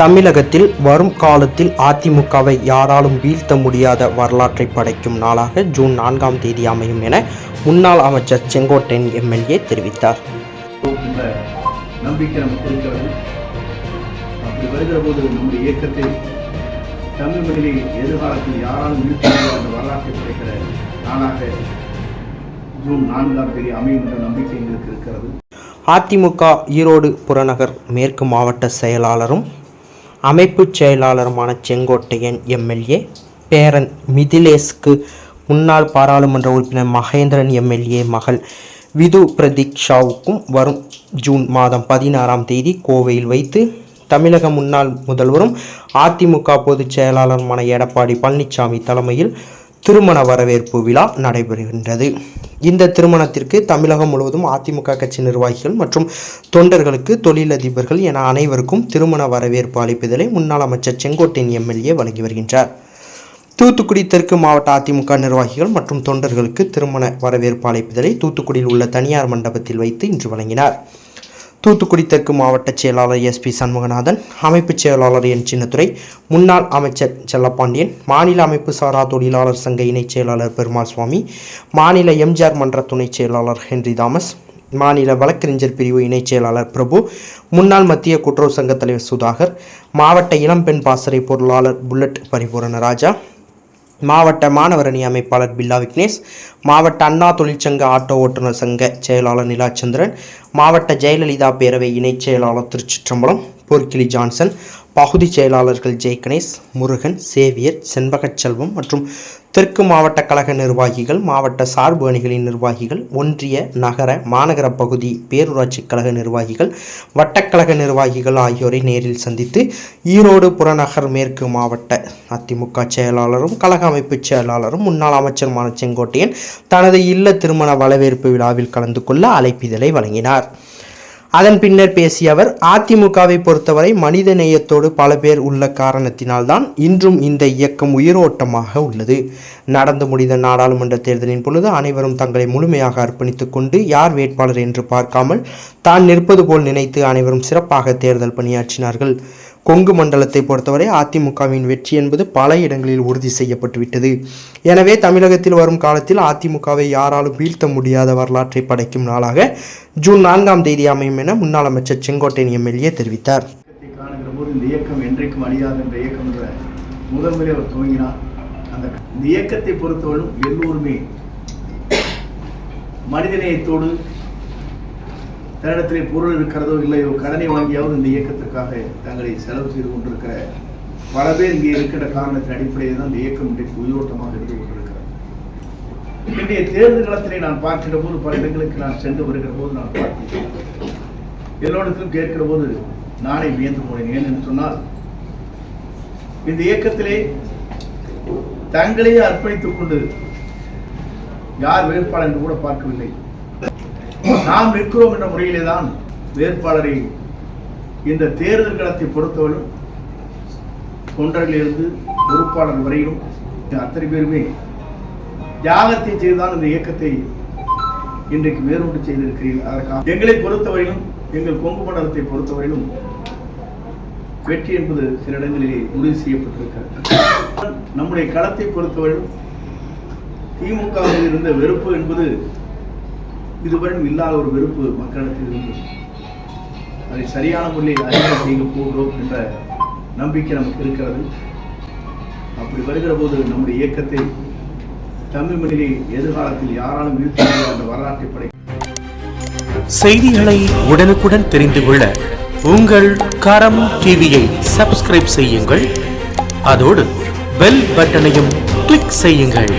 தமிழகத்தில் வரும் காலத்தில் அதிமுகவை யாராலும் வீழ்த்த முடியாத வரலாற்றை படைக்கும் நாளாக ஜூன் நான்காம் தேதி அமையும் என முன்னாள் அமைச்சர் செங்கோட்டையன் எம்எல்ஏ தெரிவித்தார். என்ற நம்பிக்கை நமக்கு இருக்கிறது. அப்படி வருகிற போது நம்முடைய இயக்கத்தை தமிழ் மொழியை எதிர்காலத்தில் யாராலும் வீழ்த்த முடியாத அந்த வரலாற்றை படைக்கிற நாளாக ஜூன் நான்காம் தேதி அமையும் என்ற நம்பிக்கை எங்களுக்கு இருக்கிறது. அதிமுக ஈரோடு புறநகர் மேற்கு மாவட்ட செயலாளரும் அமைப்புச் செயலாளருமான செங்கோட்டையன் எம்எல்ஏ பேரன் மிதிலேஸ்க்கு முன்னாள் பாராளுமன்ற உறுப்பினர் மகேந்திரன் எம்எல்ஏ மகள் விது பிரதீக்ஷாவுக்கும் வரும் ஜூன் மாதம் பதினாறாம் தேதி கோவையில் வைத்து தமிழக முன்னாள் முதல்வரும் அதிமுக பொதுச் செயலாளருமான எடப்பாடி பழனிசாமி தலைமையில் திருமண வரவேற்பு விழா நடைபெறுகின்றது. இந்த திருமணத்திற்கு தமிழகம் முழுவதும் அதிமுக கட்சி நிர்வாகிகள் மற்றும் தொண்டர்களுக்கு தொழிலதிபர்கள் என அனைவருக்கும் திருமண வரவேற்பு அளிப்பதிலே முன்னாள் அமைச்சர் செங்கோட்டையன் எம்எல்ஏ வழங்கி வருகின்றார். தூத்துக்குடி தெற்கு மாவட்ட அதிமுக நிர்வாகிகள் மற்றும் தொண்டர்களுக்கு திருமண வரவேற்பு அளிப்பதலை தூத்துக்குடியில் உள்ள தனியார் மண்டபத்தில் வைத்து இன்று வழங்கினார். தூத்துக்குடி தெற்கு மாவட்ட செயலாளர் எஸ்பி சண்முகநாதன் அமைப்புச் செயலாளர் என் சின்னத்துறை முன்னாள் அமைச்சர் செல்லப்பாண்டியன் மாநில அமைப்பு சாரா தொழிலாளர் சங்க இணைச் செயலாளர் பெருமாள் சுவாமி மாநில எம்ஜிஆர் மன்ற துணைச் செயலாளர் ஹென்றி தாமஸ் மாநில வழக்கறிஞர் பிரிவு இணைச் செயலாளர் பிரபு முன்னாள் மத்திய கூட்டுறவு சங்க தலைவர் சுதாகர் மாவட்ட இளம்பெண் பாசறை பொருளாளர் புல்லட் பரிபூரணராஜா மாவட்ட மாணவரணி அமைப்பாளர் பில்லா விக்னேஷ் மாவட்ட அண்ணா தொழிற்சங்க ஆட்டோ ஓட்டுநர் சங்க செயலாளர் நிலாச்சந்திரன் மாவட்ட ஜெயலலிதா பேரவை இணைச் செயலாளர் திருச்சிற்றம்பலம் போர்க்கிளி ஜான்சன் பகுதி செயலாளர்கள் ஜெய்கணேஷ் முருகன் சேவியர் செண்பகச்செல்வம் மற்றும் தெற்கு மாவட்ட கழக நிர்வாகிகள் மாவட்ட சார்பு அணிகளின் நிர்வாகிகள் ஒன்றிய நகர மாநகர பகுதி பேரூராட்சி கழக நிர்வாகிகள் வட்டக்கழக நிர்வாகிகள் ஆகியோரை நேரில் சந்தித்து ஈரோடு புறநகர் மேற்கு மாவட்ட அதிமுக செயலாளரும் கழக அமைப்பு செயலாளரும் முன்னாள் அமைச்சருமான செங்கோட்டையன் தனது இல்ல திருமண வரவேற்பு விழாவில் கலந்து கொள்ள அழைப்பிதழை வழங்கினார். அதன் பின்னர் பேசிய அவர் அதிமுகவை பொறுத்தவரை மனித நேயத்தோடு பல பேர் உள்ள காரணத்தினால்தான் இன்றும் இந்த இயக்கம் உயிரோட்டமாக உள்ளது. நடந்து முடிந்த நாடாளுமன்ற தேர்தலின் பொழுது அனைவரும் தங்களை முழுமையாக அர்ப்பணித்துக் கொண்டு யார் வேட்பாளர் என்று பார்க்காமல் தான் நிற்பது போல் நினைத்து அனைவரும் சிறப்பாக தேர்தல் பணியாற்றினார்கள். கொங்கு மண்டலத்தை பொறுத்தவரை அதிமுகவின் வெற்றி என்பது பல இடங்களில் உறுதி செய்யப்பட்டுவிட்டது. எனவே தமிழகத்தில் வரும் காலத்தில் அதிமுகவை யாராலும் வீழ்த்த முடியாத வரலாற்றை படைக்கும் நாளாக ஜூன் நான்காம் தேதி அமையும் என முன்னாள் அமைச்சர் செங்கோட்டையன் எம்எல்ஏ தெரிவித்தார். இயக்கத்தை இந்த இயக்கம் என்றைக்கும் என்ற இயக்கம் என்ற முதல் முறை அவர் துவங்கினார். அந்த இந்த இயக்கத்தை பொறுத்தவரையும் எல்லோருமே மனிதநேயத்தோடு தன்னிடத்திலே பொருள் இருக்கிறதோ இல்லையோ கடனை வாங்கியாவது இந்த இயக்கத்திற்காக தங்களை செலவு செய்து கொண்டிருக்கிற பல பேர் இங்கே இருக்கிற காரணத்தின் அடிப்படையில் தான் இந்த இயக்கம் இன்றைக்கு உயிரோட்டமாக இருந்து கொண்டிருக்கிறது. இன்றைய தேர்தல் களத்திலே நான் பார்க்கிற போது பல இடங்களுக்கு நான் சென்று வருகிற போது நான் பார்க்கிறேன். எல்லோருக்கும் கேட்கிற போது நானே வியந்து போனேன். ஏன் என்று சொன்னால் இந்த இயக்கத்திலே தங்களையே அர்ப்பணித்துக் கொண்டு யார் வேட்பாளர் என்று கூட பார்க்கவில்லை. நாம் நிற்கிறோம் என்ற முறையிலே தான் வேட்பாளரை இந்த தேர்தல் களத்தை பொறுத்தவரையும் தொண்டர்களிலிருந்து பொறுப்பாளர் வரையிலும் அத்தனை பேருமே தியாகத்தை செய்துதான் இந்த இயக்கத்தை இன்றைக்கு வேறுபட்டு செய்திருக்கிறீர்கள். அதற்காக எங்களை பொறுத்தவரையிலும் எங்கள் கொங்கு மண்டலத்தை பொறுத்தவரையிலும் வெற்றி என்பது சில இடங்களிலே உறுதி செய்யப்பட்டிருக்கிறது. நம்முடைய களத்தை பொறுத்தவரையிலும் திமுக இருந்த வெறுப்பு என்பது இதுவரையும் இல்லாத ஒரு வெறுப்பு மக்களிடத்தில் இருந்தது. அதை சரியான முறையில் அறிவை செய்ய போகிறோம் என்ற நம்பிக்கை நமக்கு இருக்கிறது. அப்படி வருகிற போது நம்முடைய இயக்கத்தை தமிழ் மொழியை எதிர்காலத்தில் யாராலும் வீழ்த்த என்ற வரலாற்றை படை செய்திகளை உடனுக்குடன் தெரிந்து கொள்ள உங்கள் கரம் டிவியை சப்ஸ்கிரைப் செய்யுங்கள். அதோடு பெல் பட்டனையும் கிளிக் செய்யுங்கள்.